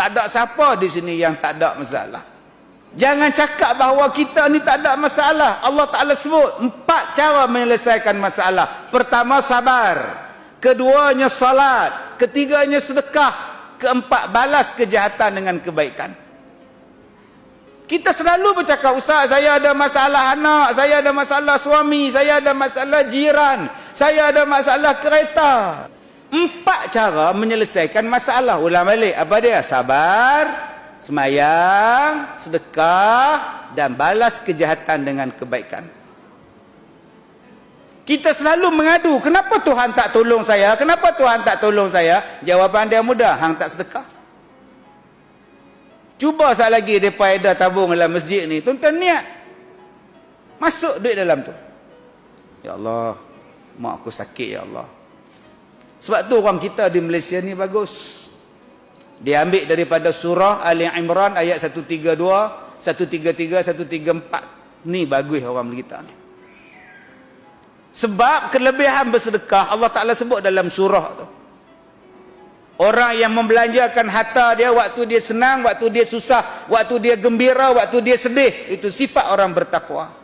Tak ada siapa di sini yang tak ada masalah. Jangan cakap bahawa kita ni tak ada masalah. Allah Ta'ala sebut empat cara menyelesaikan masalah. Pertama sabar. Keduanya salat. Ketiganya sedekah. Keempat balas kejahatan dengan kebaikan. Kita selalu bercakap, Ustaz saya ada masalah anak, saya ada masalah suami, saya ada masalah jiran, saya ada masalah kereta. Empat cara menyelesaikan masalah. Ulang balik, apa dia? Sabar, semayang, sedekah dan balas kejahatan dengan kebaikan. Kita selalu mengadu, kenapa Tuhan tak tolong saya? Kenapa Tuhan tak tolong saya? Jawapan dia mudah, hang tak sedekah. Cuba sekali lagi mereka ada tabung dalam masjid ni. Tuan-tuan niat. Masuk duit dalam tu. Ya Allah, mak aku sakit ya Allah. Sebab tu orang kita di Malaysia ni bagus. Dia ambil daripada surah Ali Imran ayat 132, 133, 134. Ni bagus orang kita ni. Sebab kelebihan bersedekah Allah Ta'ala sebut dalam surah tu. Orang yang membelanjakan harta dia waktu dia senang, waktu dia susah, waktu dia gembira, waktu dia sedih. Itu sifat orang bertakwa.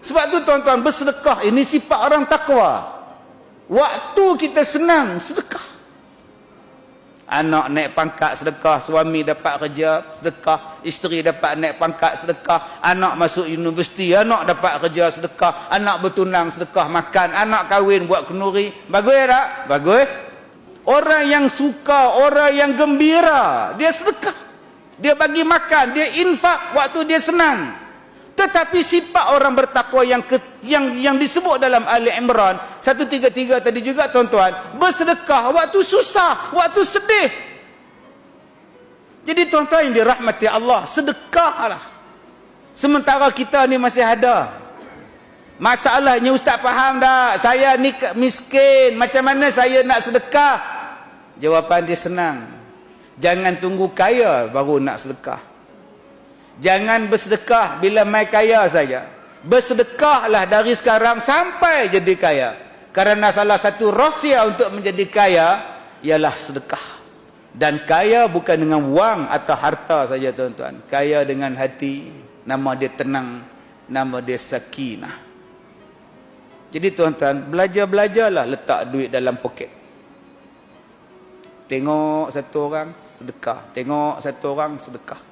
Sebab tu tuan-tuan bersedekah ini sifat orang takwa. Waktu kita senang, sedekah anak naik pangkat sedekah, suami dapat kerja sedekah, isteri dapat naik pangkat sedekah, anak masuk universiti, anak dapat kerja sedekah, anak bertunang sedekah makan, anak kahwin buat kenuri. Bagus tak? Bagus. Orang yang suka, orang yang gembira, dia sedekah. Dia bagi makan, dia infak waktu dia senang. Tetapi sifat orang bertakwa yang ke, yang yang disebut dalam Ali Imran 133 tadi juga tuan-tuan, bersedekah waktu susah, waktu sedih. Jadi tuan-tuan yang dirahmati Allah, sedekahlah. Sementara kita ni masih ada. Masalahnya ustaz faham tak? Saya ni miskin, macam mana saya nak sedekah? Jawapan dia senang. Jangan tunggu kaya baru nak sedekah. Jangan bersedekah bila mai kaya saja. Bersedekahlah dari sekarang sampai jadi kaya. Karena salah satu rahsia untuk menjadi kaya ialah sedekah. Dan kaya bukan dengan wang atau harta saja tuan-tuan. Kaya dengan hati. Nama dia tenang. Nama dia sakinah. Jadi tuan-tuan, belajar-belajarlah letak duit dalam poket. Tengok satu orang, sedekah. Tengok satu orang, sedekah.